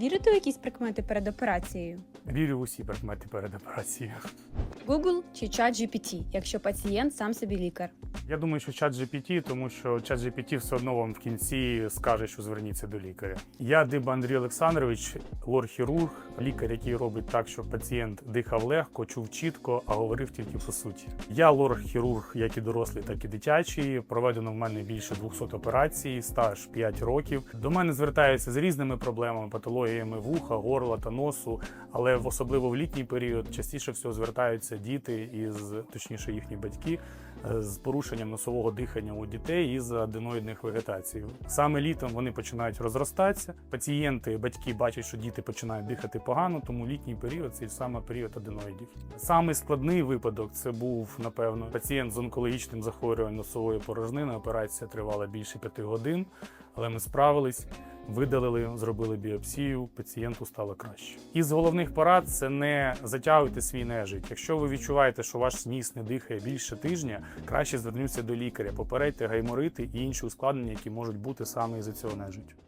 Вірите у якісь прикмети перед операцією? Вірю в усі прикмети перед операцією. Google чи ChatGPT, якщо пацієнт сам собі лікар? Я думаю, що чат GPT, тому що чат GPT все одно вам в кінці скаже, що зверніться до лікаря. Я Диба Андрій Олександрович, лор-хірург, лікар, який робить так, щоб пацієнт дихав легко, чув чітко, а говорив тільки по суті. Я лор-хірург, як і дорослий, так і дитячий. Проведено в мене більше 200 операцій, стаж 5 років. До мене звертаються з різними проблемами, патологіями вуха, горла та носу. Але особливо в літній період частіше всього звертаються діти із точніше їхні батьки е, з порушенням носового дихання у дітей із аденоїдних вегетацій. Саме літом вони починають розростатися. Пацієнти, батьки бачать, що діти починають дихати погано, тому літній період це саме період аденоїдів. Самий складний випадок це був напевно пацієнт з онкологічним захворюванням носової порожнини. Операція тривала більше п'яти годин, але ми справились. Видалили, зробили біопсію, пацієнту стало краще. Із головних порад це не затягуйте свій нежить. Якщо ви відчуваєте, що ваш ніс не дихає більше тижня, краще звернутися до лікаря, попередьте гайморити і інші ускладнення, які можуть бути саме із-за цього нежиттю.